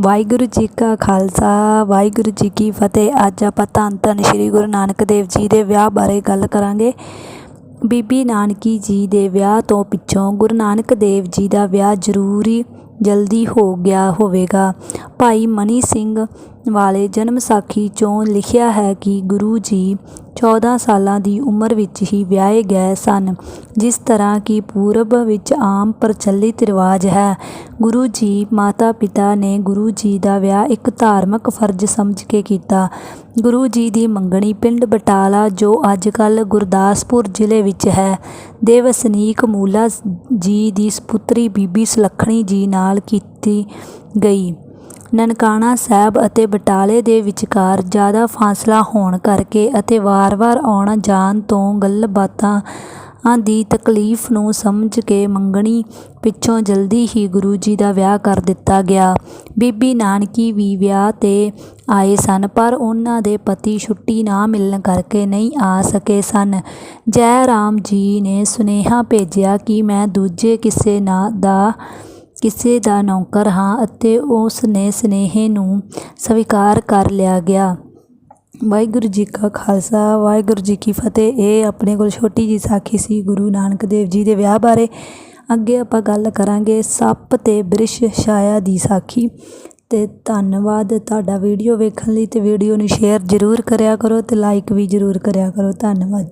ਵਾਹਿਗੁਰੂ ਜੀ ਕਾ ਖਾਲਸਾ, ਵਾਹਿਗੁਰੂ ਜੀ ਕੀ ਫਤਿਹ। ਅੱਜ ਆਪਾਂ ਧੰਨ ਧੰਨ ਸ਼੍ਰੀ ਗੁਰੂ ਨਾਨਕ ਦੇਵ ਜੀ ਦੇ ਵਿਆਹ ਬਾਰੇ ਗੱਲ ਕਰਾਂਗੇ। ਬੀਬੀ ਨਾਨਕੀ ਜੀ ਦੇ ਵਿਆਹ ਤੋਂ ਪਿੱਛੋਂ ਗੁਰੂ ਨਾਨਕ ਦੇਵ ਜੀ ਦਾ ਵਿਆਹ ਜ਼ਰੂਰੀ ਜਲਦੀ ਹੋ ਗਿਆ ਹੋਵੇਗਾ। ਭਾਈ ਮਨੀ ਸਿੰਘ ਵਾਲੇ ਜਨਮ ਸਾਖੀ ਚੋਂ ਲਿਖਿਆ ਹੈ ਕਿ ਗੁਰੂ ਜੀ 14 ਸਾਲਾਂ ਦੀ ਉਮਰ ਵਿੱਚ ਹੀ ਵਿਆਹੇ ਗਏ ਸਨ, ਜਿਸ ਤਰ੍ਹਾਂ ਕਿ ਪੂਰਬ ਵਿੱਚ ਆਮ ਪ੍ਰਚਲਿਤ ਰਿਵਾਜ ਹੈ। ਗੁਰੂ ਜੀ ਮਾਤਾ ਪਿਤਾ ਨੇ ਗੁਰੂ ਜੀ ਦਾ ਵਿਆਹ ਇੱਕ ਧਾਰਮਿਕ ਫਰਜ਼ ਸਮਝ ਕੇ ਕੀਤਾ। ਗੁਰੂ ਜੀ ਦੀ ਮੰਗਣੀ ਪਿੰਡ ਬਟਾਲਾ, ਜੋ ਅੱਜ ਕੱਲ੍ਹ ਗੁਰਦਾਸਪੁਰ ਜ਼ਿਲ੍ਹੇ ਵਿੱਚ ਹੈ, ਦੇ ਵਸਨੀਕ ਮੂਲਾ ਜੀ ਦੀ ਸਪੁੱਤਰੀ ਬੀਬੀ ਸੁਲੱਖਣੀ ਜੀ ਨਾਲ ਕੀਤੀ ਗਈ। ਨਨਕਾਣਾ ਸਾਹਿਬ ਅਤੇ ਬਟਾਲੇ ਦੇ ਵਿਚਕਾਰ ਜ਼ਿਆਦਾ ਫਾਸਲਾ ਹੋਣ ਕਰਕੇ ਅਤੇ ਵਾਰ-ਵਾਰ ਆਉਣ ਜਾਣ ਤੋਂ ਗੱਲਬਾਤਾਂ ਦੀ ਤਕਲੀਫ ਨੂੰ ਸਮਝ ਕੇ ਮੰਗਣੀ ਪਿੱਛੋਂ ਜਲਦੀ ਹੀ ਗੁਰੂ ਜੀ ਦਾ ਵਿਆਹ ਕਰ ਦਿੱਤਾ ਗਿਆ। ਬੀਬੀ ਨਾਨਕੀ ਵੀ ਵਿਆਹ 'ਤੇ ਆਏ ਸਨ, ਪਰ ਉਹਨਾਂ ਦੇ ਪਤੀ ਛੁੱਟੀ ਨਾ ਮਿਲਣ ਕਰਕੇ ਨਹੀਂ ਆ ਸਕੇ ਸਨ। ਜੈ ਰਾਮ ਜੀ ਨੇ ਸੁਨੇਹਾ ਭੇਜਿਆ ਕਿ ਮੈਂ ਦੂਜੇ ਕਿਸੇ ਨਾ ਦਾ ਕਿਸੇ ਦਾ ਨੌਕਰ ਹਾਂ ਅਤੇ ਉਸ ਨੇ ਸੁਨੇਹੇ ਨੂੰ ਸਵੀਕਾਰ ਕਰ ਲਿਆ ਗਿਆ। ਵਾਹਿਗੁਰੂ ਜੀ ਕਾ ਖਾਲਸਾ, ਵਾਹਿਗੁਰੂ ਜੀ ਕੀ ਫਤਿਹ। ਇਹ ਆਪਣੇ ਕੋਲ ਛੋਟੀ ਜੀ ਸਾਖੀ ਸੀ ਗੁਰੂ ਨਾਨਕ ਦੇਵ ਜੀ ਦੇ ਵਿਆਹ ਬਾਰੇ। ਅੱਗੇ ਆਪਾਂ ਗੱਲ ਕਰਾਂਗੇ ਸੱਪ ਤੇ ਬ੍ਰਿਸ਼ ਛਾਇਆ ਦੀ ਸਾਖੀ। ਤੇ ਧੰਨਵਾਦ ਤੁਹਾਡਾ ਵੀਡੀਓ ਵੇਖਣ ਲਈ ਤੇ ਵੀਡੀਓ ਨੂੰ ਸ਼ੇਅਰ ਜ਼ਰੂਰ ਕਰਿਆ ਕਰੋ ਤੇ ਲਾਈਕ ਵੀ ਜ਼ਰੂਰ ਕਰਿਆ ਕਰੋ। ਧੰਨਵਾਦ।